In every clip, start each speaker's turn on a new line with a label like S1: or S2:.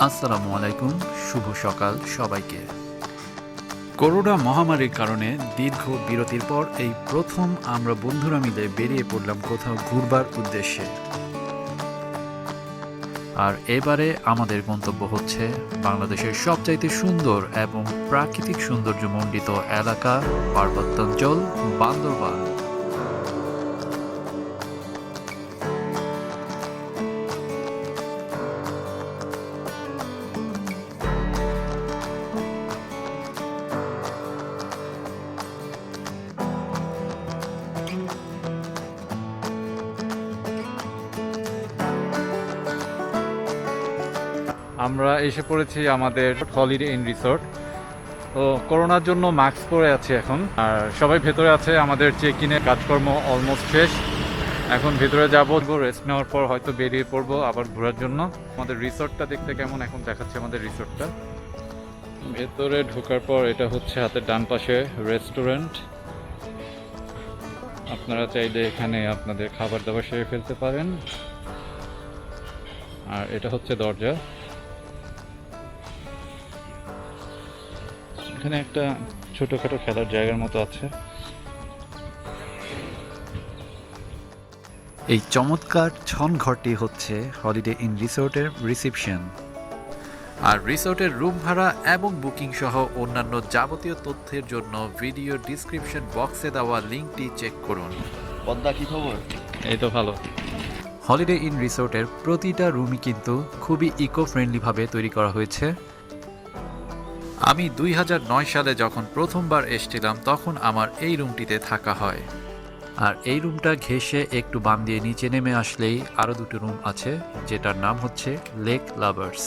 S1: আসসালামু আলাইকুম, শুভ সকাল সবাইকে। করোনা মহামারীর কারণে দীর্ঘ বিরতির পর এই প্রথম আমরা বন্ধুরা মিলে বেরিয়ে পড়লাম কোথাও ঘুরবার উদ্দেশ্যে। আর এবারে আমাদের গন্তব্য হচ্ছে বাংলাদেশের সবচাইতে সুন্দর এবং প্রাকৃতিক সৌন্দর্য মণ্ডিত এলাকা পার্বত্যাঞ্চল বান্দরবান।
S2: আমরা এসে পড়েছি আমাদের হলিডে ইন রিসোর্ট তো করোনার জন্য মাস্ক পরে আছি এখন। আর সবাই ভেতরে আছে, আমাদের চেক ইনে কাজকর্ম অলমোস্ট শেষ। এখন ভেতরে যাব রেস্ট নেওয়ার পর হয়তো বেরিয়ে পড়ব আবার ঘোরার জন্য। আমাদের রিসোর্টটা দেখতে কেমন এখন দেখাচ্ছে আমাদের রিসোর্টটা ভেতরে ঢোকার পর এটা হচ্ছে হাতের ডান পাশে রেস্টুরেন্ট আপনারা চাইলে এখানে আপনাদের খাবার দাবার সেরে ফেলতে পারেন। আর এটা হচ্ছে দরজা। এখানে একটা ছোটখাটো খেলার জায়গার মতো আছে।
S1: এই চমৎকার ছন ঘরটি হচ্ছে হলিডে ইন রিসোর্টের রিসিপশন আর রিসোর্টের রুম ভাড়া এবং বুকিং সহ অন্যান্য যাবতীয় তথ্যের জন্য ভিডিও ডিসক্রিপশন বক্সে দেওয়া লিঙ্কটি চেক করুন।
S3: পদ্মা কি খবর?
S2: এই তো ভালো।
S1: হলিডে ইন রিসোর্টের প্রতিটা রুমই কিন্তু খুবই ইকো ফ্রেন্ডলিভাবে তৈরি করা হয়েছে। আমি দুই হাজার নয় সালে যখন প্রথমবার এসেছিলাম, তখন আমার এই রুমটিতে থাকা হয়। আর এই রুমটা ঘেঁষে একটু বাম দিয়ে নিচে নেমে আসলেই আরও দুটো রুম আছে, যেটার নাম হচ্ছে লেক লাভার্স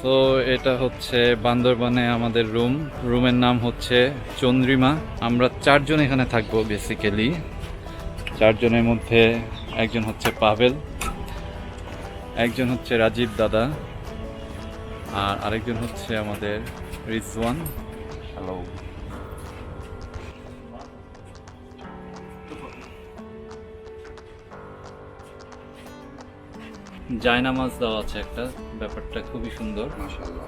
S2: তো এটা হচ্ছে বান্দরবানে আমাদের রুম। রুমের নাম হচ্ছে চন্দ্রিমা। আমরা চারজন এখানে থাকব বেসিক্যালি চারজনের মধ্যে একজন হচ্ছে পাভেল, একজন হচ্ছে রাজীব দাদা। আর আরেকজন হচ্ছে আমাদের রিজওয়ান।
S3: হ্যালো
S2: জায়নামাজ দেওয়া আছে একটা ব্যাপারটা খুবই সুন্দর।
S3: মাশাআল্লাহ।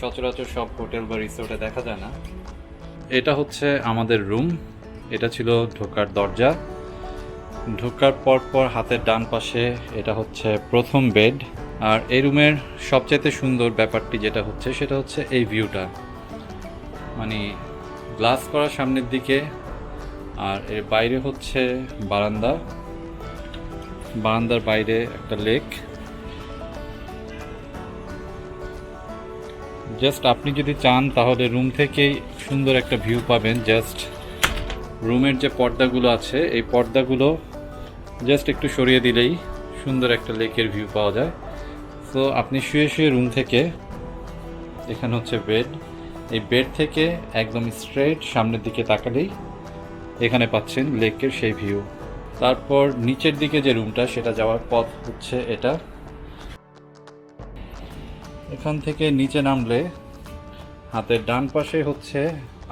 S2: সচরাচর সব হোটেল বা রিসোর্টে দেখা যায় না। এটা হচ্ছে আমাদের রুম। এটা ছিল ঢোকার দরজা। ঢোকার পর পর হাতের ডান পাশে এটা হচ্ছে প্রথম বেড। আর এই রুমের সবচাইতে সুন্দর ব্যাপারটি যেটা হচ্ছে, সেটা হচ্ছে এই ভিউটা। মানে গ্লাস করা সামনের দিকে আর এর বাইরে হচ্ছে বারান্দা। বারান্দার বাইরে একটা লেক জাস্ট আপনি যদি চান, তাহলে রুম থেকেই সুন্দর একটা ভিউ পাবেন। জাস্ট রুমের যে পর্দাগুলো আছে, এই পর্দাগুলো জাস্ট একটু সরিয়ে দিলেই সুন্দর একটা লেকের ভিউ পাওয়া যায়। তো আপনি শুয়ে শুয়ে রুম থেকে, এখানে হচ্ছে বেড এই বেড থেকে একদম স্ট্রেট সামনের দিকে তাকালেই এখানে পাচ্ছেন লেকের সেই ভিউ তারপর নিচের দিকে যে রুমটা সেটা যাওয়ার পথ হচ্ছে এটা। এখান থেকে নিচে নামলে, হাতের ডান পাশে হচ্ছে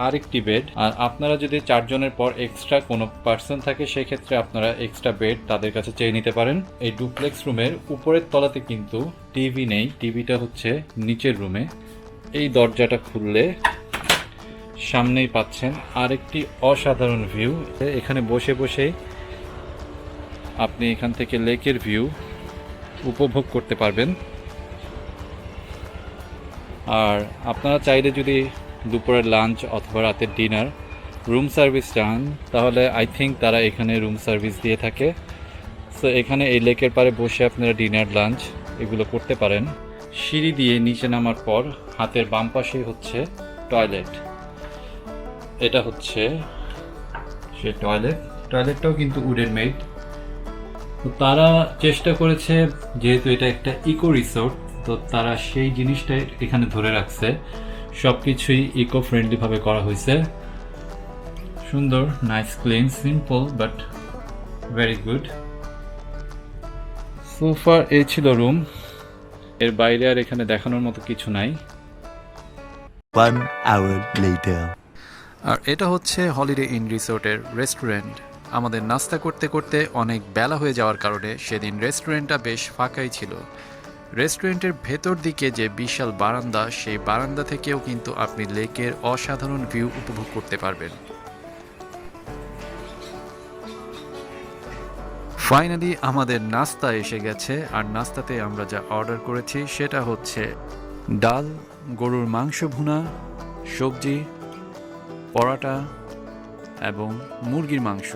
S2: আরেকটি বেড আর আপনারা যদি চারজনের পর এক্সট্রা কোনো পার্সন থাকে, সেক্ষেত্রে আপনারা এক্সট্রা বেড তাদের কাছে চেয়ে নিতে পারেন। এই ডুপ্লেক্স রুমের উপরের তলাতে কিন্তু টিভি নেই। টিভিটা হচ্ছে নিচের রুমে। এই দরজাটা খুললে সামনেই পাচ্ছেন আরেকটি অসাধারণ ভিউ এখানে বসে বসেই আপনি এখান থেকে লেকের ভিউ উপভোগ করতে পারবেন। আর আপনারা চাইলে যদি দুপুরের লাঞ্চ অথবা রাতের ডিনার রুম সার্ভিস চান তাহলে আই থিঙ্ক তারা এখানে রুম সার্ভিস দিয়ে থাকে। সো এখানে এই লেকের পারে বসে আপনারা ডিনার লাঞ্চ এগুলো করতে পারেন। সিঁড়ি দিয়ে নিচে নামার পর হাতের বাম পাশেই হচ্ছে টয়লেট এটা হচ্ছে সে টয়লেট টয়লেটটাও কিন্তু উডেন মেড তো তারা চেষ্টা করেছে, যেহেতু এটা একটা ইকো রিসোর্ট তো তারা সেই জিনিসটাই এখানে ধরে রাখছে। সব কিছুই ইকো ফ্রেন্ডলিভাবে করা হয়েছে। সুন্দর nice clean simple but very good সোফার এই ছিল রুম এর বাইরে আর এখানে দেখানোর মতো কিছু নাই.
S1: আর এটা হচ্ছে হলিডে ইন রিসোর্টের রেস্টুরেন্ট আমাদের নাস্তা করতে করতে অনেক বেলা হয়ে যাওয়ার কারণে সেদিন রেস্টুরেন্টটা বেশ ফাঁকাই ছিল। রেস্টুরেন্টের ভেতর দিকে যে বিশাল বারান্দা, সেই বারান্দা থেকেও কিন্তু আপনি লেকের অসাধারণ ভিউ উপভোগ করতে পারবেন। ফাইনালি আমাদের নাস্তা এসে গেছে, আর নাস্তাতে আমরা যা অর্ডার করেছি সেটা হচ্ছে ডাল, গরুর মাংস ভুনা, সবজি, পরাটা এবং মুরগির মাংস।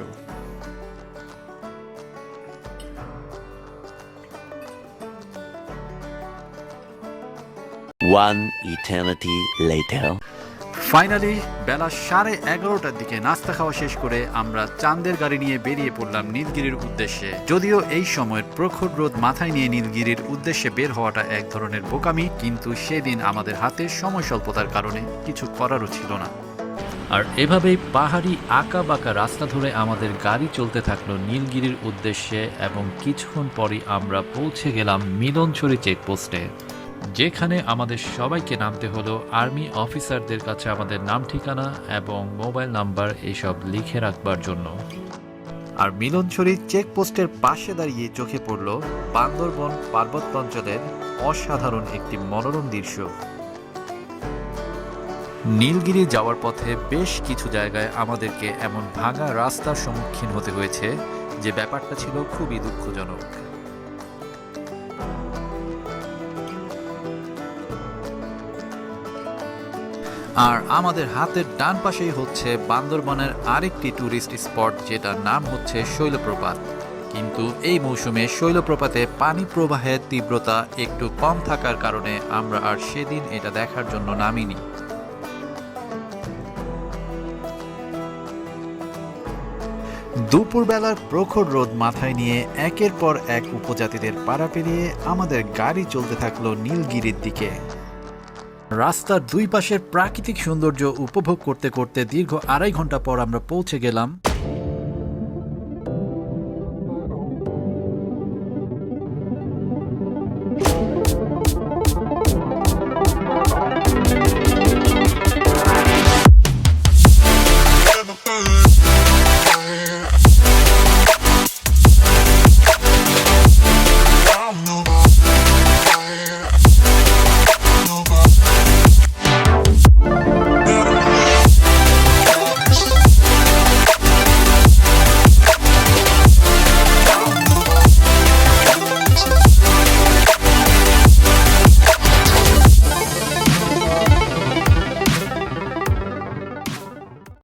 S4: One eternity later.
S1: ফাইনালি বেলা সাড়ে এগারোটার দিকে নাস্তা খাওয়া শেষ করে আমরা চাঁদের গাড়ি নিয়ে বেরিয়ে পড়লাম নীলগিরির উদ্দেশ্যে। যদিও এই সময়ের প্রখর রোদ মাথায় নিয়ে নীলগিরির উদ্দেশ্যে বের হওয়াটা এক ধরনের বোকামি, কিন্তু সেদিন আমাদের হাতে সময় স্বল্পতার কারণে কিছু করারও ছিল না। আর এভাবেই পাহাড়ি আঁকা বাঁকা রাস্তা ধরে আমাদের গাড়ি চলতে থাকল নীলগিরির উদ্দেশ্যে এবং কিছুক্ষণ পরই আমরা পৌঁছে গেলাম মিলনছড়ি চেকপোস্টে যেখানে আমাদের সবাইকে নামতে হলো আর্মি অফিসারদের কাছে আমাদের নাম ঠিকানা এবং মোবাইল নাম্বার এইসব লিখে রাখবার জন্য। আর মিলনছড়ি চেকপোস্টের পাশে দাঁড়িয়ে চোখে পড়ল বান্দরবন পার্বত্য অঞ্চলের অসাধারণ একটি মনোরম দৃশ্য। নীলগিরি যাওয়ার পথে বেশ কিছু জায়গায় আমাদেরকে এমন ভাঙা রাস্তার সম্মুখীন হতে হয়েছে, যে ব্যাপারটা ছিল খুবই দুঃখজনক। আর আমাদের হাতের ডান পাশেই হচ্ছে বান্দরবনের আরেকটি ট্যুরিস্ট স্পট যেটার নাম হচ্ছে শৈলপ্রপাত। কিন্তু এই মৌসুমে শৈলপ্রপাতে পানি প্রবাহের তীব্রতা একটু কম থাকার কারণে আমরা আর সেদিন এটা দেখার জন্য নামিনি। দুপুরবেলার প্রখর রোদ মাথায় নিয়ে একের পর এক উপজাতিদের পাড়া পেরিয়ে আমাদের গাড়ি চলতে থাকল নীলগিরির দিকে। রাস্তার দুই পাশের প্রাকৃতিক সৌন্দর্য উপভোগ করতে করতে দীর্ঘ আড়াই ঘণ্টা পর আমরা পৌঁছে গেলাম